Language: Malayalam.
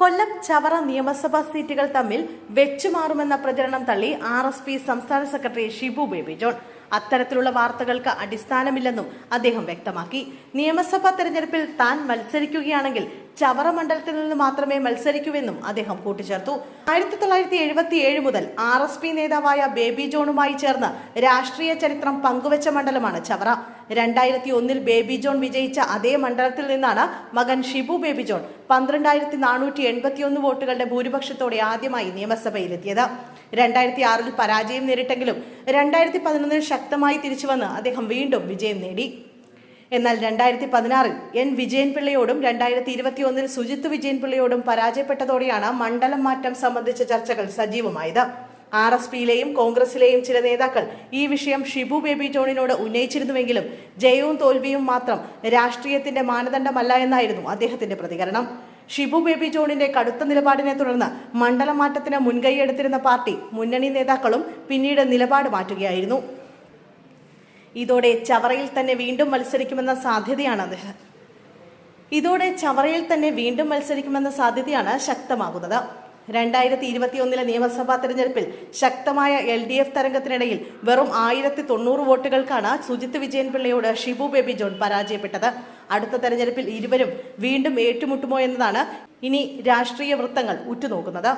കൊല്ലം ചവറ നിയമസഭാ സീറ്റുകൾ തമ്മിൽ വെച്ചുമാറുമെന്ന പ്രചരണം തള്ളി ആർ എസ് പി സംസ്ഥാന സെക്രട്ടറി ഷിബു ബേബി ജോൺ. അത്തരത്തിലുള്ള വാർത്തകൾക്ക് അടിസ്ഥാനമില്ലെന്നും അദ്ദേഹം വ്യക്തമാക്കി. നിയമസഭാ തെരഞ്ഞെടുപ്പിൽ താൻ മത്സരിക്കുകയാണെങ്കിൽ ചവറ മണ്ഡലത്തിൽ നിന്ന് മാത്രമേ മത്സരിക്കൂവെന്നും അദ്ദേഹം കൂട്ടിച്ചേർത്തു. ആയിരത്തി തൊള്ളായിരത്തി എഴുപത്തി ഏഴ് മുതൽ ആർ എസ് പി നേതാവായ ബേബി ജോണുമായി ചേർന്ന് രാഷ്ട്രീയ ചരിത്രം പങ്കുവച്ച മണ്ഡലമാണ് ചവറ. രണ്ടായിരത്തി ഒന്നിൽ ബേബി ജോൺ വിജയിച്ച അതേ മണ്ഡലത്തിൽ നിന്നാണ് മകൻ ഷിബു ബേബി ജോൺ പന്ത്രണ്ടായിരത്തി നാനൂറ്റി എൺപത്തിയൊന്ന് വോട്ടുകളുടെ ഭൂരിപക്ഷത്തോടെ ആദ്യമായി നിയമസഭയിലെത്തിയത്. രണ്ടായിരത്തി ആറിൽ പരാജയം നേരിട്ടെങ്കിലും രണ്ടായിരത്തി പതിനൊന്നിൽ ശക്തമായി തിരിച്ചുവന്ന് അദ്ദേഹം വീണ്ടും വിജയം നേടി. എന്നാൽ രണ്ടായിരത്തി പതിനാറിൽ എൻ വിജയൻ പിള്ളയോടും രണ്ടായിരത്തി ഇരുപത്തി ഒന്നിൽ സുജിത്ത് വിജയൻ പിള്ളയോടും പരാജയപ്പെട്ടതോടെയാണ് മണ്ഡലം മാറ്റം സംബന്ധിച്ച ചർച്ചകൾ സജീവമായത്. ആർ എസ് പിയിലെയും കോൺഗ്രസിലെയും ചില നേതാക്കൾ ഈ വിഷയം ഷിബു ബേബി ജോണിനോട് ഉന്നയിച്ചിരുന്നുവെങ്കിലും ജയവും തോൽവിയും മാത്രം രാഷ്ട്രീയത്തിന്റെ മാനദണ്ഡമല്ല എന്നായിരുന്നു അദ്ദേഹത്തിന്റെ പ്രതികരണം. ഷിബു ബേബി ജോണിന്റെ കടുത്ത നിലപാടിനെ തുടർന്ന് മണ്ഡലം മാറ്റത്തിന് മുൻകൈയെടുത്തിരുന്ന പാർട്ടി മുന്നണി നേതാക്കളും പിന്നീട് നിലപാട് മാറ്റുകയായിരുന്നു. ഇതോടെ ചവറയിൽ തന്നെ വീണ്ടും മത്സരിക്കുമെന്ന സാധ്യതയാണ് അദ്ദേഹം. ഇതോടെ ചവറയിൽ തന്നെ വീണ്ടും മത്സരിക്കുമെന്ന സാധ്യതയാണ് ശക്തമാകുന്നത്. രണ്ടായിരത്തി ഇരുപത്തിയൊന്നിലെ നിയമസഭാ തെരഞ്ഞെടുപ്പിൽ ശക്തമായ എൽ ഡി എഫ് തരംഗത്തിനിടയിൽ വെറും ആയിരത്തി തൊണ്ണൂറ് വോട്ടുകൾക്കാണ് സുജിത്ത് വിജയൻ പിള്ളയോട് ഷിബു ബേബി ജോൺ പരാജയപ്പെട്ടത്. അടുത്ത തെരഞ്ഞെടുപ്പിൽ ഇരുവരും വീണ്ടും ഏറ്റുമുട്ടുമോ എന്നതാണ് ഇനി രാഷ്ട്രീയ വൃത്തങ്ങൾ ഉറ്റുനോക്കുന്നത്.